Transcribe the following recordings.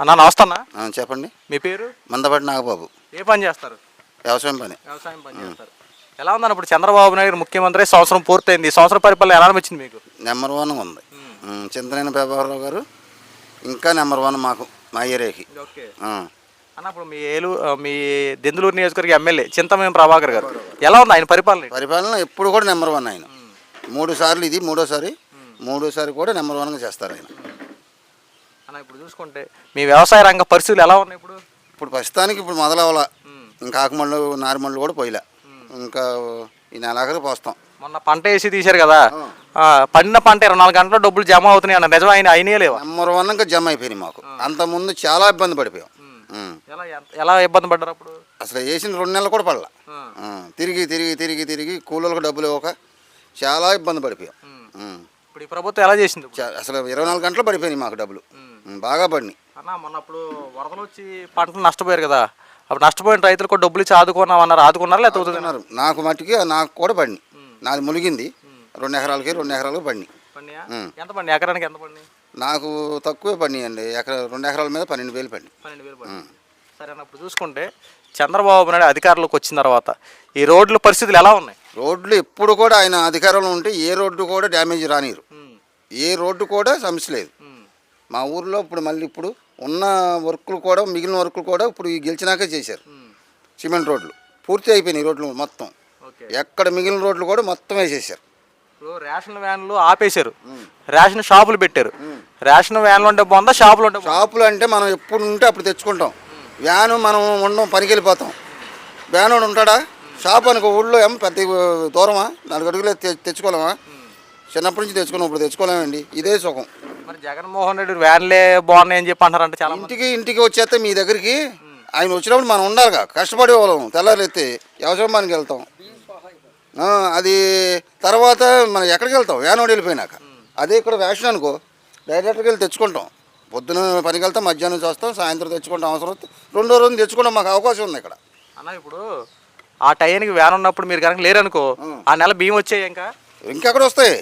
అన్న నమస్తే అన్న ఆ, చెప్పండి. మీ పేరు? మందపాటి నాగబాబు. ఏ పని చేస్తారు? వ్యవసాయం పని. వ్యవసాయం పని చేస్తారు. ఎలా ఉందన్న ఇప్పుడు చంద్రబాబు నాయుడు ముఖ్యమంత్రి సంవత్సరం పూర్తయింది. ఈ సంవత్సరం పరిపాలన ఎలా అనిపించింది మీకు? నెంబర్ వన్ ఉంది. ఉమ్, చింతనేని ప్రభాకరరావు గారు ఇంకా నెంబర్ వన్ మాకు మా ఏరియాకి. ఓకే. ఆ. అన్న ఇప్పుడు మీ ఏలు ఆ, మీ దెందులూరు నియోజకవర్గ ఎమ్మెల్యే చింతమేం ప్రభాకర్ గారు. ఎలా ఉంది ఆయన పరిపాలన? పరిపాలన ఎప్పుడు కూడా నెంబర్ వన్ ఆయన. మూడు సార్లు ఇది మూడోసారి మూడోసారి కూడా నెంబర్ వన్గా చేస్తారు ఆయన. అన్న ఇప్పుడు చూసుకుంటే మీ వ్యవసాయ రంగ పరిస్థితులు ఎలా ఉన్నాయి ఇప్పుడు? ఇప్పుడు ప్రస్తుతానికి ఇప్పుడు మొదలవల ఇంకా ఆకుమళ్ళు నారుమళ్ళు కూడా పోయిలా. ఇంకా ఈ నెలాఖరు పోస్తాం. మొన్న పంట వేసి తీశారు కదా. పండిన పంట ఇరవై నాలుగు గంటల డబ్బులు జమ అవుతున్నాయి అన్న నిజం ఆయన అయినా లేవా? నెంబర్ వన్ ఇంకా జమ అయిపోయినాయి మాకు. అంతకుముందు చాలా ఇబ్బంది పడిపోయాం. ఎలా ఇబ్బంది పడ్డారు అప్పుడు? అసలు వేసిన రెండు నెలలు కూడా పడలా. తిరిగి తిరిగి తిరిగి తిరిగి కూలీలకు డబ్బులు ఇవ్వక చాలా ఇబ్బంది పడిపోయాం. ఇప్పుడు ఈ ప్రభుత్వం ఎలా చేసింది ఇప్పుడు? చా- అసలు ఇరవై నాలుగు గంటలు పడిపోయినాయి మాకు డబ్బులు. బాగా పడినాయి. అన్న మొన్న అప్పుడు వరదలు వచ్చి పంటలు నష్టపోయారు కదా. అప్పుడు నష్టపోయిన రైతులకు డబ్బులు ఇచ్చి ఆదుకున్నాం అన్నారు. ఆదుకున్నారా లేకపోతే అన్నారు నాకు మట్టుకి నాకు కూడా పడినాయి. నాది మునిగింది రెండు ఎకరాలకి రెండు ఎకరాలకు పడినాయి. ఎంత పండి ఎకరానికి ఎంత పండి నాకు తక్కువే పడినాయి అండి ఎకరా రెండు ఎకరాల మీద పన్నెండు వేలు పడినాయి. పన్నెండు వేలు పండి సరే అన్న ఇప్పుడు చూసుకుంటే చంద్రబాబు నాయుడు అధికారంలోకి వచ్చిన తర్వాత ఈ రోడ్ల పరిస్థితులు ఎలా ఉన్నాయి? రోడ్లు ఎప్పుడు కూడా ఆయన అధికారంలో ఉంటే ఏ రోడ్డు కూడా డ్యామేజ్ రానిరు ఏ రోడ్డు కూడా సమస్య లేదు. మా ఊర్లో ఇప్పుడు మళ్ళీ ఇప్పుడు ఉన్న వర్కులు కూడా మిగిలిన వర్కులు కూడా ఇప్పుడు ఈ గెలిచినాకే చేశారు. సిమెంట్ రోడ్లు. పూర్తి అయిపోయినాయి ఈ రోడ్లు మొత్తం. ఎక్కడ మిగిలిన రోడ్లు కూడా మొత్తం వేసేసారు ఇప్పుడు రేషన్ వ్యాన్లు ఆపేశారు. రేషన్ షాపులు పెట్టారు. రేషన్ వ్యాన్లు ఉంటే బాగుందా షాపులు ఉంటే? షాపులు అంటే మనం ఎప్పుడు ఉంటే అప్పుడు తెచ్చుకుంటాం. వ్యాను మనం ఉండం పనికి వెళ్ళిపోతాం వ్యాన్ ఉంటాడా? షాప్ అనుకో ఊళ్ళో ఏం పెద్ద దూరమా? నాలుగు అడుగులు తెచ్చుకోలేమా? చిన్నప్పటి నుంచి తెచ్చుకున్నాం ఇప్పుడు తెచ్చుకోలేమండి. ఇదే సుఖం. మరి జగన్మోహన్ రెడ్డి వ్యాన్లే బాగున్నాయి అని చెప్పి అంటారంటే చాలా మంది. ఇంటికి ఇంటికి వచ్చేస్తే మీ దగ్గరికి ఆయన వచ్చినప్పుడు మనం ఉండాలిగా. కష్టపడే వాళ్ళం. తెల్లారెత్తి వ్యవసాయం పనికి వెళ్తాం. ఆ, అది తర్వాత మనం ఎక్కడికి వెళ్తాం? వ్యానోడు వెళ్ళిపోయినాక. అదే ఇక్కడ రేషన్ అనుకో. డైరెక్ట్గా వెళ్ళి తెచ్చుకుంటాం. పొద్దున పనికి వెళ్తాం మధ్యాహ్నం చూస్తాం సాయంత్రం తెచ్చుకుంటాం అవసరం వస్తే రెండో రోజు తెచ్చుకుంటాం మాకు అవకాశం ఉంది ఇక్కడ. అన్న ఇప్పుడు ఆ టైంకి వ్యాన్ ఉన్నప్పుడు మీరు కనుక లేరనుకో ఆ. నెల బియ్యం వచ్చాయి ఇంకా? ఇంకెక్కడ వస్తాయి.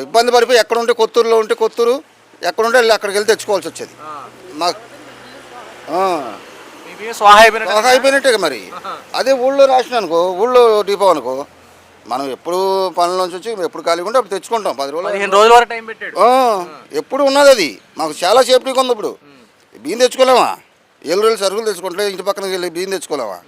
ఇబ్బంది పడిపోయి ఎక్కడ ఉంటే కొత్తూరులో ఉంటే కొత్తూరు ఎక్కడ ఉంటే వెళ్ళి అక్కడికి వెళ్ళి తెచ్చుకోవాల్సి వచ్చేది. మాకు అయిపోయినట్టు మరి. అదే ఊళ్ళో రాసిన అనుకో ఊళ్ళో డిపో అనుకో మనం ఎప్పుడు పనుల నుంచి వచ్చి ఎప్పుడు ఖాళీగా ఉంటే అప్పుడు తెచ్చుకుంటాం. పది రోజులు రోజుల వరకు టైం పెట్టాడు. ఆ, ఎప్పుడు ఉన్నది అది. మాకు చాలా సేఫ్టీగా ఉంది ఇప్పుడు. బియ్యం తెచ్చుకోలేమా? ఏళ్ళు రోజులు సరుకులు తెచ్చుకుంటే ఇంటి పక్కన వెళ్ళి బియ్యం తెచ్చుకోలేమా.